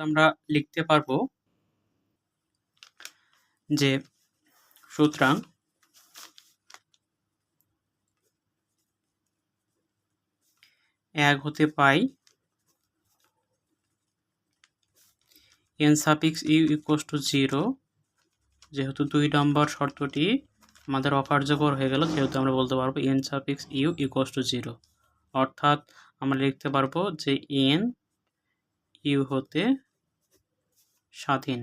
আমরা লিখতে পারব যে সুতরাং এক হতে পাই N suffix U equals to zero যেহেতু দুই নম্বর শর্তটি আমাদের অকার্যকর হয়ে গেল সেহেতু আমরা বলতে পারব N suffix U equals to zero অর্থাৎ আমরা লিখতে পারব যে এন ইউ হতে স্বাধীন।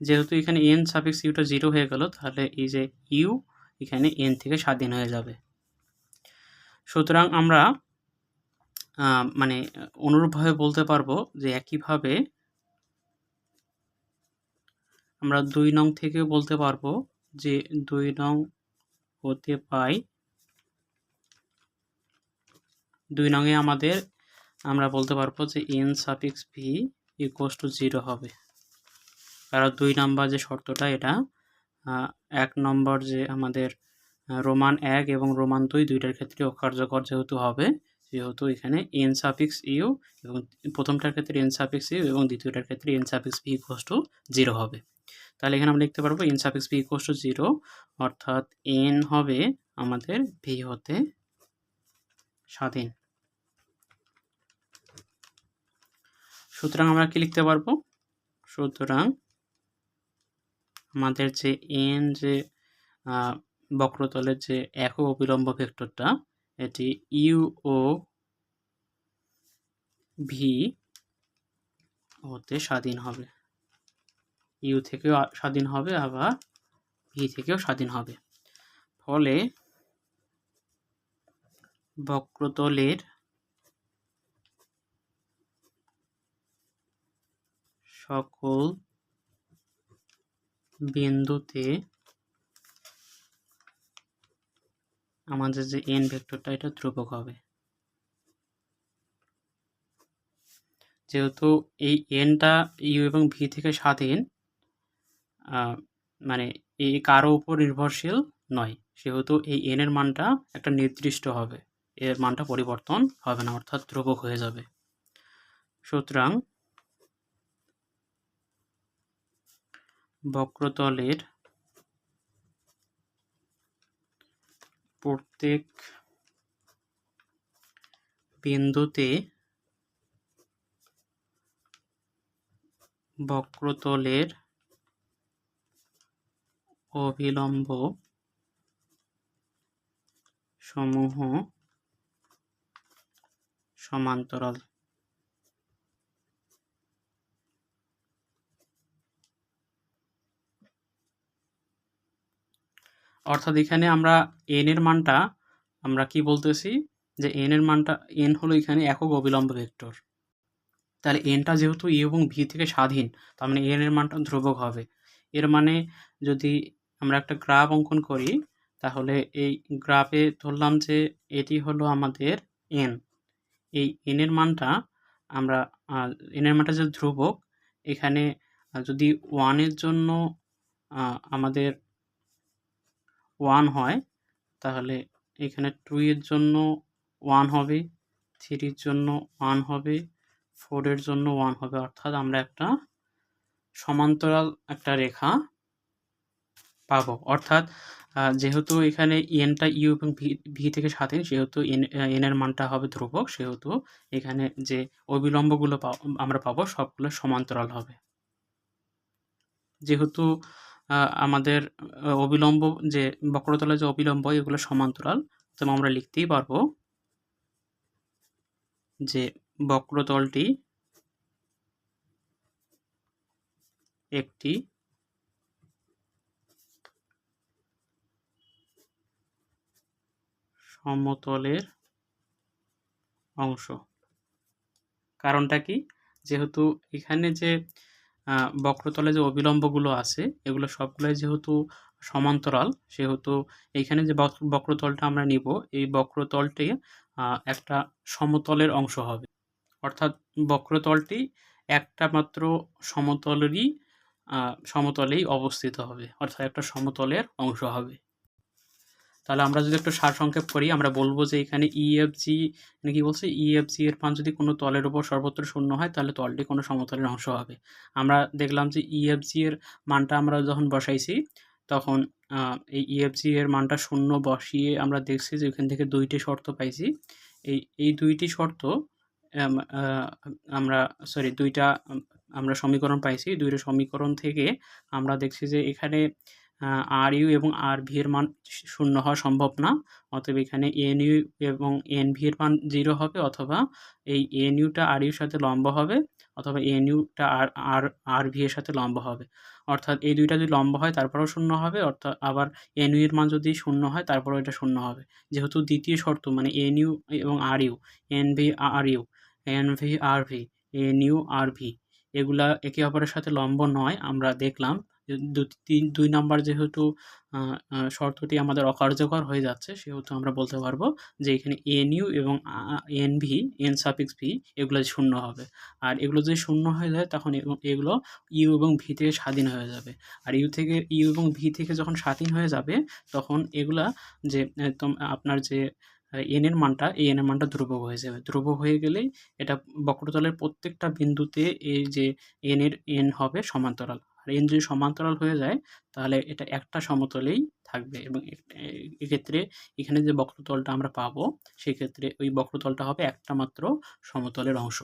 যেহেতু এখানে এন সাফিক্স ইউটা জিরো হয়ে গেল, তাহলে এই যে ইউ এখানে এন থেকে স্বাধীন হয়ে যাবে। সুতরাং আমরা মানে অনুরূপভাবে বলতে পারব যে একইভাবে আমরা দুই নং থেকে বলতে পারব যে দুই নং হতে পাই, দুই নংয়ে আমাদের আমরা বলতে পারব যে N suffix V equals to zero হবে। কারণ দুই নম্বর যে শর্তটা, এটা এক নম্বর যে আমাদের রোমান এক এবং রোমান দুই দুইটার ক্ষেত্রে অকার্যকর যেহেতু হবে যেহেতু এখানে এন সাফিক্স ইউ এবং প্রথমটার ক্ষেত্রে এন সাফিক্স ইউ এবং দ্বিতীয়টার ক্ষেত্রে N suffix V equals to zero হবে। তাহলে এখানে আমরা লিখতে পারব N suffix V equals to zero অর্থাৎ এন হবে আমাদের ভি হতে স্বাধীন সুতরাং আমরা কি লিখতে পারব? সুতরাং আমাদের যে এন যে বক্রতলের যে একক অবিলম্ব ভেক্টরটা, এটি ইউ ও ভি হতে স্বাধীন হবে। ইউ থেকেও স্বাধীন হবে, আবার ভি থেকেও স্বাধীন হবে। ফলে বক্রতলের সকল বিন্দুতে আমাদের যে এন ভেক্টরটা, এটা ধ্রুবক হবে। যেহেতু এই এনটা ইউ এবং ভি থেকে স্বাধীন মানে এই কারও উপর নির্ভরশীল নয়। সেহেতু এই এন এর মানটা একটা নির্দিষ্ট হবে। এর মানটা পরিবর্তন হবে না, অর্থাৎ ধ্রুবক হয়ে যাবে। সুতরাং বক্রতলের প্রত্যেক বিন্দুতে বক্রতলের অবিলম্ব সমূহ সমান্তরাল। অর্থাৎ এখানে আমরা এন এর মানটা, আমরা কি বলতেছি? যে এন এর মানটা এন হলো এখানে একক অবিলম্ব ভেক্টর। তাহলে এনটা যেহেতু ই এবং ভি থেকে স্বাধীন, তার মানে এন এর মানটা ধ্রুবক হবে। এর মানে যদি আমরা একটা গ্রাফ অঙ্কন করি, তাহলে এই গ্রাফে ধরলাম যে এটি হলো আমাদের এন এই এন এর মানটা আমরা এন এর মানটা যে ধ্রুবক, এখানে যদি ওয়ানের জন্য আমাদের ওয়ান হয়, তাহলে এখানে টু এর জন্য ওয়ান হবে থ্রির জন্য ওয়ান হবে ফোরের জন্য ওয়ান হবে। অর্থাৎ আমরা একটা সমান্তরাল একটা রেখা পাব। অর্থাৎ যেহেতু এখানে এনটা ইউ এবং ভি থেকে স্বাধীন, সেহেতু এন এনের মানটা হবে ধ্রুবক, সেহেতু এখানে যে অবিলম্বগুলো আমরা পাবো, সবগুলো সমান্তরাল হবে। যেহেতু আমাদের অবিলম্ব যে বক্রতলের যে অবিলম্ব, এগুলো সমান্তরাল। তো আমরা লিখতেই পারব যে বক্রতলটি একটি সমতলের অংশ। কারণটা কি? যেহেতু এখানে যে বক্রতলে যে অবিলম্বগুলো আছে, এগুলো সবগুলোই যেহেতু সমান্তরাল, সেহেতু এইখানে যে বক্রতলটা আমরা নিব, এই বক্রতলটি একটা সমতলের অংশ হবে। অর্থাৎ বক্রতলটি একটা মাত্র সমতলেরই সমতলেই অবস্থিত হবে, অর্থাৎ একটা সমতলের অংশ হবে। তাহলে আমরা যদি একটু সারসংক্ষেপ করি, আমরা বলব যে এখানে ইএফজি মানে কি বলছে? ইএফজি এর মান যদি কোনো তলের উপর সর্বত্র শূন্য হয়, তাহলে তলটি কোনো সমতলের অংশ হবে। আমরা দেখলাম যে ইএফজি এর মানটা আমরা যখন বসাইছি, তখন এই ইএফজি এর মানটা শূন্য বসিয়ে আমরা দেখছি যে এখান থেকে দুইটি শর্ত পাইছি। এই এই দুইটি শর্ত আমরা সরি দুইটা, আমরা সমীকরণ পাইছি। দুইটা সমীকরণ থেকে আমরা দেখছি যে এখানে আর ইউ এবং আর ভি এর মান শূন্য হওয়া সম্ভব না। অতএব এখানে এন ইউ এবং এন ভি এর মান জিরো হবে অথবা এই এন ইউটা আর ইউর সাথে লম্ব হবে অথবা এন ইউটা আর আর আর ভি এর সাথে লম্ব হবে। অর্থাৎ এই দুইটা যদি লম্ব হয় তারপরেও শূন্য হবে, অর্থাৎ আবার এন ইউ এর মান যদি শূন্য হয় তারপরেও এটা শূন্য হবে। যেহেতু দ্বিতীয় শর্ত মানে এন ইউ এবং R U, N V R U, N V R V, N U R V, এগুলা একে অপরের সাথে লম্ব নয়। আমরা দেখলাম তিন, দুই নাম্বার যেহেতু শর্তটি আমাদের অকার্যকর হয়ে যাচ্ছে, সেহেতু আমরা বলতে পারব যে এখানে এন ইউ এবং N V N suffix V এগুলো শূন্য হবে। আর এগুলো যদি শূন্য হয়ে যায়, তখন এগুলো ইউ এবং ভি থেকে স্বাধীন হয়ে যাবে। আর ইউ থেকে ইউ এবং ভি থেকে যখন স্বাধীন হয়ে যাবে, তখন এগুলা যে আপনার যে এন এর মানটা, এই এন এর মানটা ধ্রুবক হয়ে যাবে। ধ্রুবক হয়ে গেলেই এটা বক্রতলের প্রত্যেকটা বিন্দুতে এই যে এন এর এন হবে সমান্তরাল। আর এন যদি সমান্তরাল হয়ে যায়, তাহলে এটা একটা সমতলেই থাকবে এবং এক্ষেত্রে এখানে যে বক্রতলটা আমরা পাবো, সেক্ষেত্রে ওই বক্রতলটা হবে একটা মাত্র সমতলের অংশ।